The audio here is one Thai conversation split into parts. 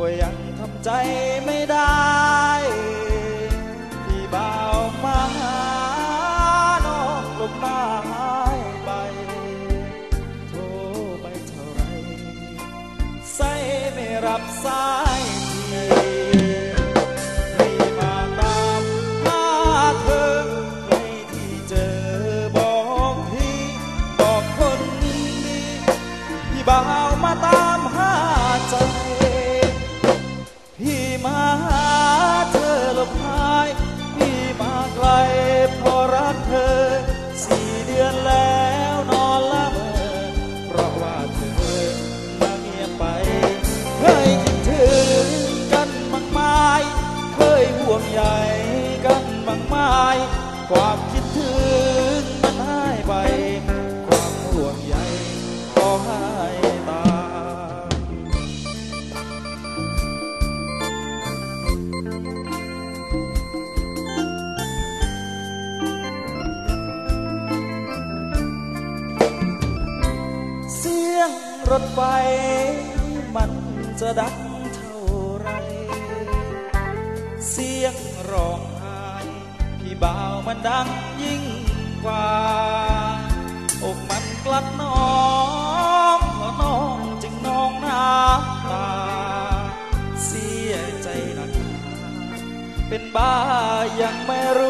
ว่ายังทำใจไม่ได้ รถไฟมันจะดังเท่าไร เสียงร้องไห้พี่บ่าวมันดังยิ่งกว่า อกมันกลัดน้องเพราะน้องจึงน้องน้ำตา เสียใจหนักเป็นบ้ายังไม่รู้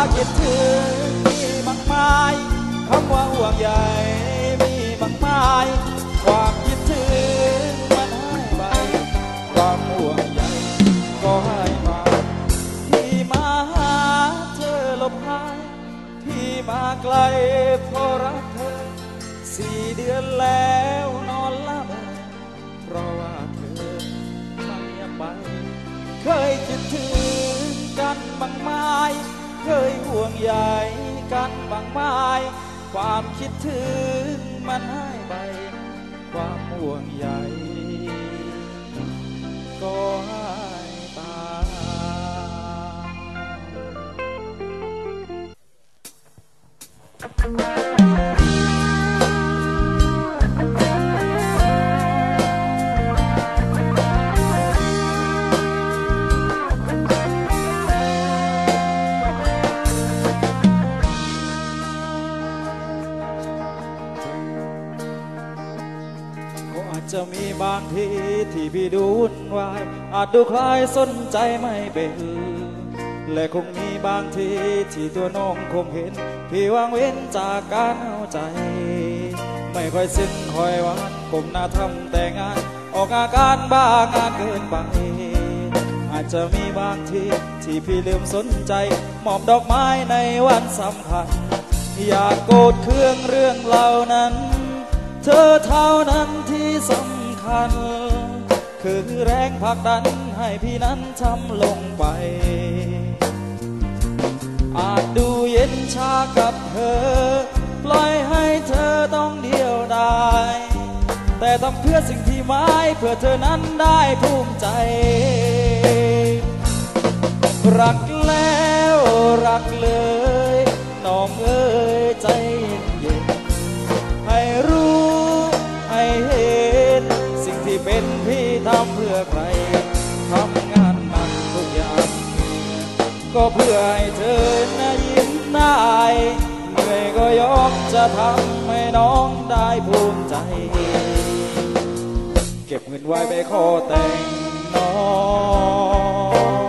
คำว่าคิดถึงมีมากมายคำว่าห่วงใยมีมากมายความคิดถึงมันหายไปความห่วงใยก็หายมาพี่มาหาเธอหลบหายพี่มาไกลเพราะรักเธอสี่เดือนแล้วนอนละเมอเพราะว่าเธอไม่ไป เคยคิดถึงกันบ้างไหม เคยห่วงใยกันบางไม้ความคิดถึงมันหายไปความห่วงใย จะมีบางทีที่พี่ดูวุ่นวายอาจดูคล้ายสนใจไม่เป็นและคงมีบางทีที่ตัวน้องคงเห็น พี่วางเว้นจากการเอาใจ ไม่ค่อยซึ้งคอยหวานกลมหน้าทำแต่งาน ออกอาการบ้างานเกินไปอาจจะมีบางทีที่พี่ลืมสนใจมอบดอกไม้ในวันสำคัญ อย่าโกรธเครื่องเรื่องเหล่านั้น เธอเท่านั้นที่ สำคัญ คือแรงผลักดันให้พี่นั้นทำลงไป อาจดูเย็นชากับเธอ ปล่อยให้เธอต้องเดียวดายแต่ทำเพื่อสิ่งที่ไม่เพื่อเธอนั้นได้ภูมิใจ รักแล้วรักเลย น้องเอ้ยใจ เป็นพี่ทำเพื่อใครทำงานหนักทุกอย่างก็เพื่อให้เธอนะยิ้มได้เหนื่อยก็ยอมจะทำให้น้องได้ภูมิใจ เก็บเงินไว้ไปขอแต่งน้อง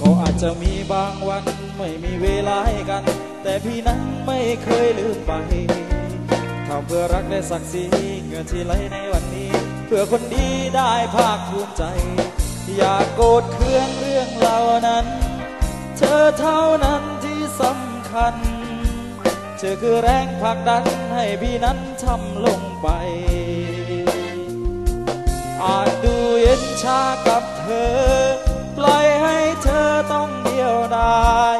ก็อาจจะมีบางวันไม่มีเวลาให้กัน แต่พี่นั้นไม่เคยลืมไป เพื่อรักและศักดิ์ศรีเงินที่ไหลในวันนี้ เพื่อคนดีได้ภาคภูมิใจ อย่าโกรธเคืองเรื่องเหล่านั้น เธอเท่านั้นที่สำคัญ เธอคือแรงผลักดันให้พี่นั้นทำลงไปอาจดูเย็นชากับเธอ ปล่อยให้เธอต้องเดียวดาย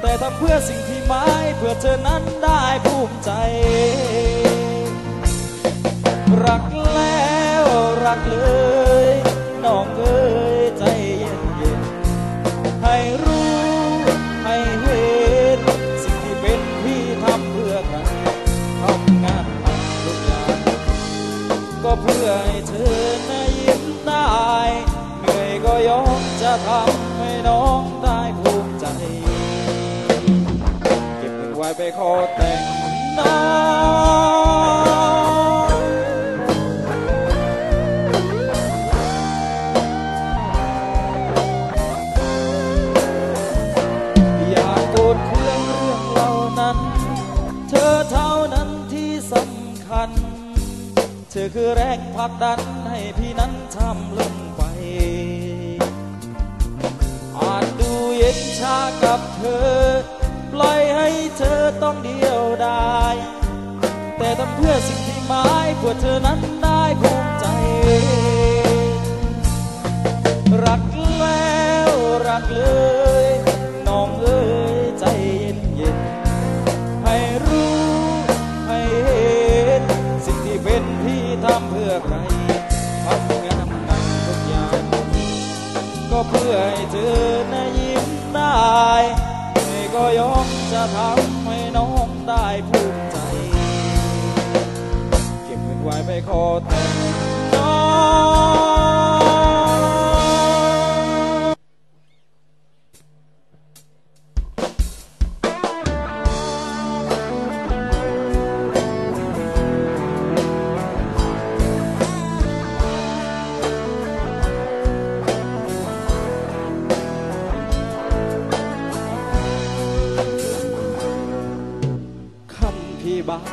แต่ทำเพื่อสิ่ง หมายเพื่อเธอนั้นได้ภูมิใจ รักแล้วรักเลยน้องเอ้ยใจเย็นเย็นๆให้รู้ให้เห็นสิ่งที่เป็นพี่ทำเพื่อใครทำงานหนักทุกอย่างก็เพื่อให้เธอนะยิ้มได้ เหนื่อยก็ยอมจะทำให้น้อง ไปขอแต่งน้องอย่าโกรธเคืองเรื่องเหล่านั้น เธอเท่านั้นที่สำคัญ เธอคือแรงผลักดันให้พี่นั้นทำลงไป อาจดูเย็นชากับเธอ ปล่อยให้เธอต้องเดียวดาย แต่ทำเพื่อสิ่งที่หมายเพื่อเธอนั้นได้ภูมิใจ ก็ยอมจะทำให้น้องได้ภูมิใจ เก็บเงินไว้ไปขอแต่งน้อง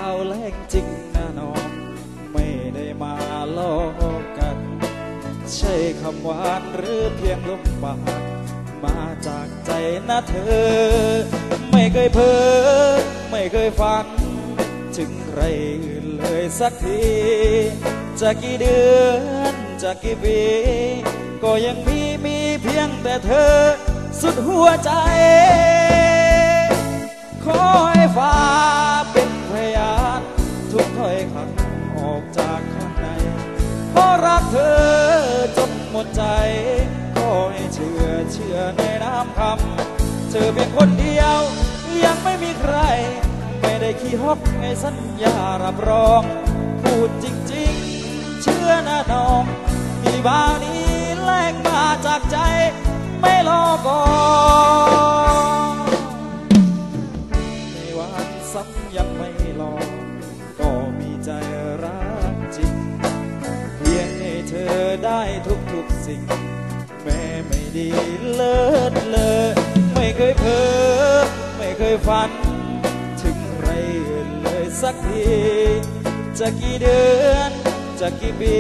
าวแรงจริงนะน้อง ไม่ได้มาลอกกัน ใช่คำหวานหรือเพียงลมปาก มาจากใจนะเธอ ไม่เคยเพ้อไม่เคยฝัน ถึงใครอื่นเลยสักที จะกี่เดือนจะกี่ปีก็ยังมีมีเพียงแต่เธอ สุดหัวใจขอให้ฟ้า เธอเป็นคนเดียว ยังไม่มีใคร ไม่ได้ขี้ฮอกในสัญญารับรอง พูดจริงๆ เชื่อนะน้อง ที่บาวนี้แลกมาจากใจ ไม่รอก่อนในวันซ้ำยังไม่ลอง ก็มีใจรักจริง เพียงให้เธอได้ทุกๆสิ่ง แม้ไม่ดีเลิศเลอ เคยเพ้อไม่เคยฝัน ถึงใครอื่นเลยสักที จะกี่เดือนจะกี่ปี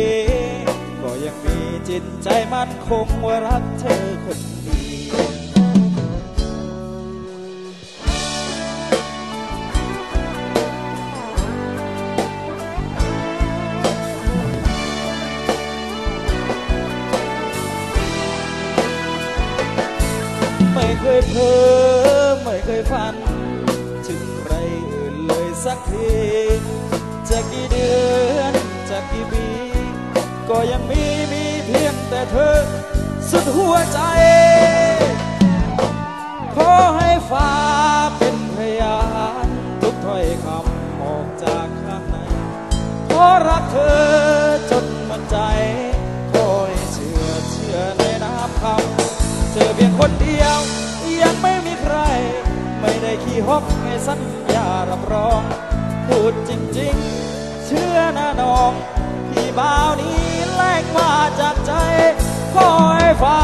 ก็ยังมีจิตใจมั่นคงว่ารักเธอคน เคยเพ้อไม่เคยฝัน ถึงใครอื่นเลยสักทีจะกี่เดือนจะกี่ปี ก็ยังมีมีเพียงแต่เธอ สุดหัวใจ สัญญารับรอง พูดจริงๆ เชื่อนะน้องพี่บ่าวนี้แลกมาจากใจขอให้ฟ้า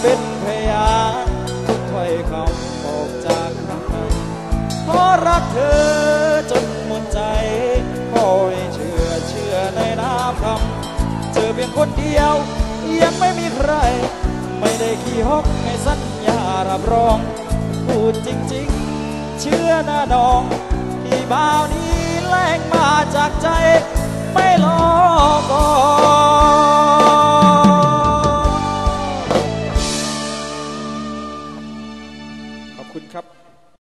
เป็นพยานทุกถ้อยคำออกจากข้างในเพราะรักเธอจนหมดใจขอให้เชื่อเชื่อในน้ำคำเจอเพียงคนเดียว ยังไม่มีใคร ไม่ได้ขี่ฮกให้สัญญารับรอง พูดจริง ๆ เชื่อนะดอง ที่บ่าวนี้แลกมาจากใจไม่หลอกกอน